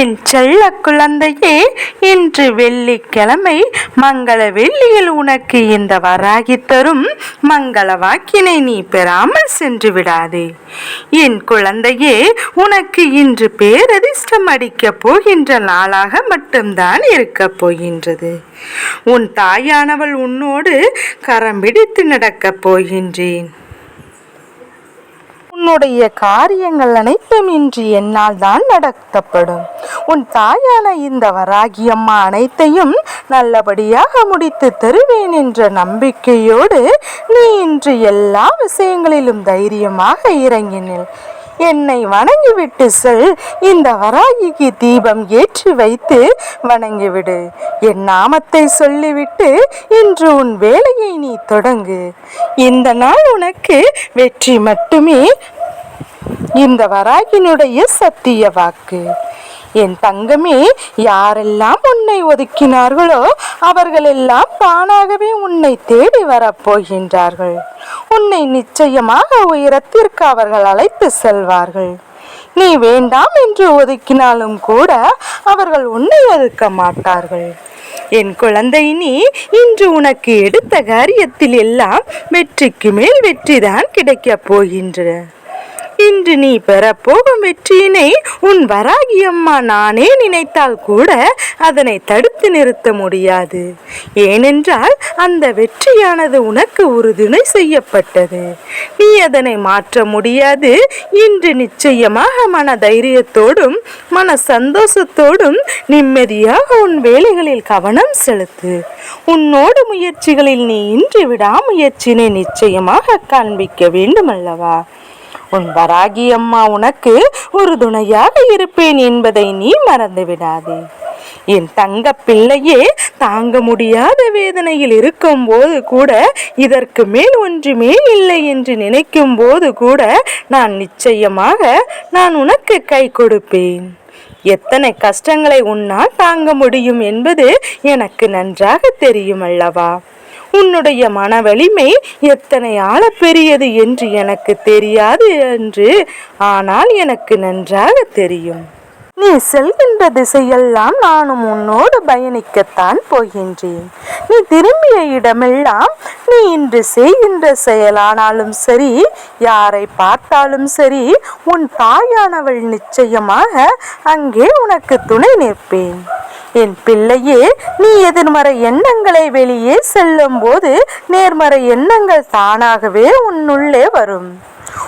என் செல்ல குழந்தையே இன்று வெள்ளிக்கிழமை மங்கள வெள்ளியில் உனக்கு இந்த வராகி தரும் மங்கள வாக்கினை நீ பெறாமல் சென்று விடாதே. என் குழந்தையே உனக்கு இன்று பேரதிர்ஷ்டம் அடிக்கப் போகின்ற நாளாக மட்டும்தான் இருக்கப் போகின்றது. உன் தாயானவள் உன்னோடு கரம் பிடித்து நடக்கப் போகின்றேன். உன்னுடைய காரியங்கள் அனைத்தும் இன்று என்னால் தான் நடத்தப்படும். உன் தாயான இந்த வராகியம்மா அனைத்தையும் நல்லபடியாக முடித்து தருவேன் என்ற நம்பிக்கையோடு நீ இன்று எல்லா விஷயங்களிலும் தைரியமாக இறங்கினேன் என்னை வணங்கிவிட்டு செல். இந்த வராகிக்கு தீபம் ஏற்றி வைத்து வணங்கிவிடு. என் நாமத்தை சொல்லிவிட்டு இன்று உன் வேலையை நீ தொடங்கு. இந்த நாள் உனக்கு வெற்றி மட்டுமே. இந்த வராகினுடைய சத்திய வாக்கு. என் தங்கமே யாரெல்லாம் உன்னை ஒதுக்கினார்களோ அவர்களெல்லாம் தானாகவே உன்னை தேடி வரப்போகின்றார்கள். உன்னை நிச்சயமாக உயரத்திற்கு அவர்கள் அழைத்து செல்வார்கள். நீ வேண்டாம் என்று ஒதுக்கினாலும் கூட அவர்கள் உன்னை ஒதுக்க மாட்டார்கள். என் குழந்தை நீ இன்று உனக்கு எடுத்த காரியத்தில் எல்லாம் வெற்றிக்கு மேல் வெற்றிதான் கிடைக்கப் போகின்ற இன்று நீ பெறப்போகும் வெற்றியினை உன் வராகி அம்மா நானே நினைத்தால் கூட அதனை தடுத்து நிறுத்த முடியாது. ஏனென்றால் அந்த வெற்றியானது உனக்கு உறுதுணை செய்யப்பட்டது. நீ அதனை மாற்ற முடியாது. இன்று நிச்சயமாக மன தைரியத்தோடும் மன சந்தோஷத்தோடும் நிம்மதியாக உன் வேலைகளில் கவனம் செலுத்து. உன்னோடு முயற்சிகளில் நீ இன்று விடாமுயற்சினை நிச்சயமாக காண்பிக்க வேண்டும் அல்லவா உன் வராகி அம்மா உனக்கு ஒரு துணையாக இருப்பேன் என்பதை நீ மறந்து விடாதே என் தங்க பிள்ளையே தாங்க முடியாத வேதனையில் இருக்கும் போது கூட இதற்கு மேல் ஒன்றுமே இல்லை என்று நினைக்கும் போது கூட நான் நிச்சயமாக நான் உனக்கு கை கொடுப்பேன். எத்தனை கஷ்டங்களை உன்னால் தாங்க முடியும் என்பது எனக்கு நன்றாக தெரியும் அல்லவா? உன்னுடைய மன வலிமை எத்தனை ஆழ பெரியது என்று எனக்கு தெரியாது என்று ஆனால் எனக்கு நன்றாக தெரியும். நீ செல்கின்ற திசையெல்லாம் நானும் உன்னோடு பயணிக்கத்தான் போகின்றேன். நீ திரும்பிய இடமெல்லாம் நீ இன்று செய்கின்ற செயலானாலும் சரி யாரை பார்த்தாலும் சரி உன் தாயானவள் நிச்சயமாக அங்கே உனக்கு துணை நிற்பேன். என் பிள்ளையே நீ எதிர்மறை எண்ணங்களை வெளியே செல்லும் போது நேர்மறை எண்ணங்கள் தானாகவே உன்னுள்ளே வரும்.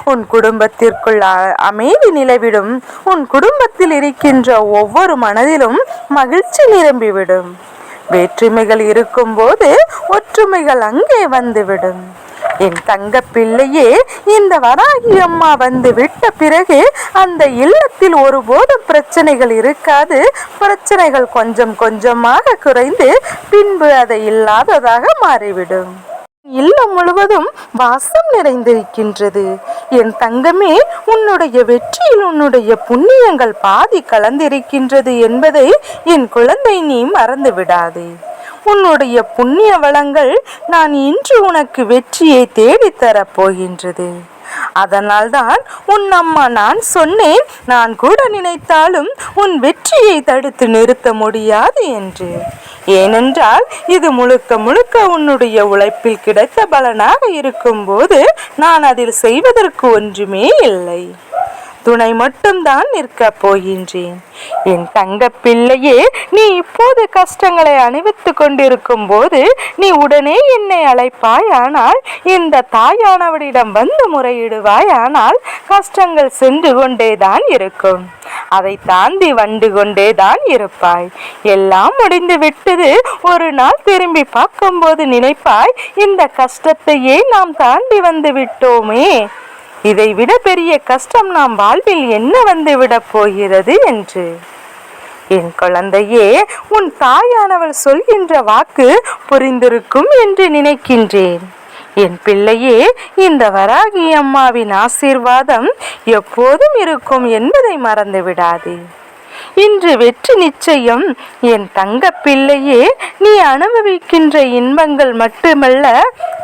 உன் குடும்பத்திற்குள் அ- அமைதி நிலவிடும். உன் குடும்பத்தில் இருக்கின்ற ஒவ்வொரு மனதிலும் மகிழ்ச்சி நிரம்பிவிடும். வேற்றுமைகள் இருக்கும்போது ஒற்றுமைகள் அங்கே வந்துவிடும். என் தங்க பிள்ளையே இந்த வராகி அம்மா வந்து விட்ட பிறகு அந்த இல்லத்தில் ஒருபோதும் பிரச்சனைகள் இருக்காது. பிரச்சனைகள் கொஞ்சம் கொஞ்சமாக குறைந்து பின்பு அதை இல்லாததாக மாறிவிடும். இல்லம் முழுவதும் வாசம் நிறைந்திருக்கின்றது. என் தங்கமே உன்னுடைய வெற்றியில் உன்னுடைய புண்ணியங்கள் பாதி கலந்திருக்கின்றது என்பதை என் குழந்தை நீ மறந்து விடாதே உன்னுடைய புண்ணிய வளங்கள் நான் இன்று உனக்கு வெற்றியை தேடித்தரப் போகின்றது. அதனால்தான் உன் அம்மா நான் சொன்னேன் நான் கூட நினைத்தாலும் உன் வெற்றியை தடுத்து நிறுத்த முடியாது என்று. ஏனென்றால் இது முழுக்க முழுக்க உன்னுடைய உழைப்பில் கிடைத்த பலனாக இருக்கும்போது நான் அதில் செய்வதற்கு ஒன்றுமே இல்லை. துணை மட்டும்தான் நிற்கப் போகின்றேன். என் தங்க பிள்ளையே நீ இப்போது கஷ்டங்களை அணிவித்து கொண்டிருக்கும் போது நீ உடனே என்னை அழைப்பாய் ஆனால் இந்த தாயானவனிடம் வந்து முறையிடுவாய் ஆனால் கஷ்டங்கள் சென்று கொண்டேதான் இருக்கும். அதை தாண்டி வந்து கொண்டேதான் இருப்பாய். எல்லாம் முடிந்து விட்டது. ஒரு நாள் திரும்பி பார்க்கும்போது நினைப்பாய் இந்த கஷ்டத்தையே நாம் தாண்டி வந்து விட்டோமே. இதை விட பெரிய கஷ்டம் நாம் வாழ்வில் என்ன வந்து விடப் போகிறது என்று. என் குழந்தையே உன் தாயானவள் சொல்கின்ற வாக்கு புரிந்திருக்கும் என்று நினைக்கின்றேன். என் பிள்ளையே இந்த வராகி அம்மாவின் ஆசீர்வாதம் எப்போதும் இருக்கும் என்பதை மறந்து விடாதே இன்று வெற்றி நிச்சயம். என் தங்க பிள்ளையே நீ அனுபவிக்கின்ற இன்பங்கள் மட்டுமல்ல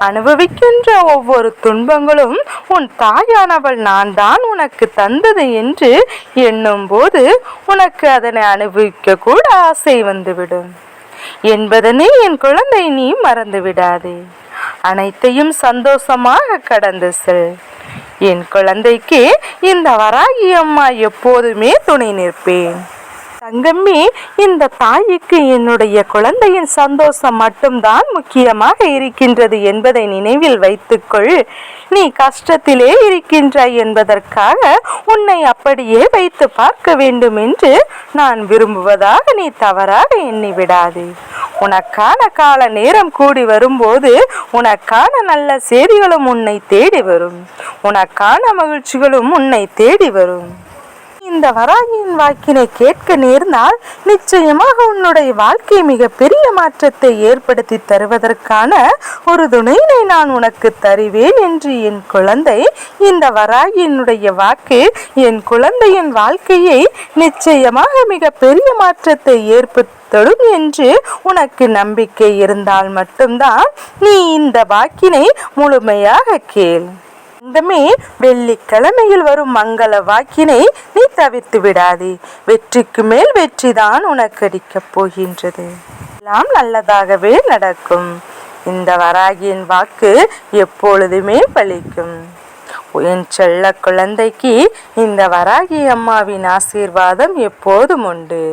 அனுபவிக்கின்ற ஒவ்வொரு துன்பங்களும் உன் தாயானவள் நான் தான் உனக்கு தந்தது என்று எண்ணும் போது உனக்கு அதனை அனுபவிக்க கூட ஆசை வந்துவிடும். என்பதனை என் குழந்தை நீ மறந்து விடாதே அனைத்தையும் சந்தோஷமாக கடந்து செல். என் குழந்தைக்கு இந்த வராகி அம்மா எப்போதுமே துணை நிற்பேன். தங்கம்மி இந்த தாய்க்கு என்னுடைய குழந்தையின் சந்தோஷம் மட்டும்தான் முக்கியமாக இருக்கின்றது என்பதை நினைவில் வைத்துக்கொள். நீ கஷ்டத்திலே இருக்கின்றாய் என்பதற்காக உன்னை அப்படியே வைத்து பார்க்க வேண்டும் என்று நான் விரும்புவதாக நீ தவறாக எண்ணி விடாதே உனக்கான கால நேரம் கூடி வரும்போது உனக்கான நல்ல செய்திகளும் உன்னை தேடி வரும். உனக்கான மகிழ்ச்சிகளும் உன்னை தேடி வரும். இந்த வராகியின் வாக்கினை கேட்க நேர்ந்தால் நிச்சயமாக உன்னுடைய வாழ்க்கை மிக பெரிய மாற்றத்தை ஏற்படுத்தி தருவதற்கான ஒரு துணையினை நான் உனக்கு தருவேன் என்று என் குழந்தை இந்த வராகியினுடைய வாக்கு என் குழந்தையின் வாழ்க்கையை நிச்சயமாக மிக பெரிய மாற்றத்தை ஏற்படுத்தும் என்று உனக்கு நம்பிக்கை இருந்தால் மட்டும்தான் நீ இந்த வாக்கினை முழுமையாக கேள். இந்தமே வெள்ளிக்கிழமையில் வரும் மங்கள வாக்கினை நீ தவிர்த்து விடாதே. வெற்றிக்கு மேல் வெற்றிதான் உனக்கு அடிக்கப் போகின்றது. எல்லாம் நல்லதாகவே நடக்கும். இந்த வராகியின் வாக்கு எப்பொழுதுமே பலிக்கும் என் செல்ல குழந்தைக்கு இந்த வராகி அம்மாவின் ஆசீர்வாதம் எப்போதும் உண்டு.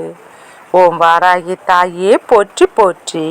ஓம் வாராகி தாயே போற்றி போற்றி.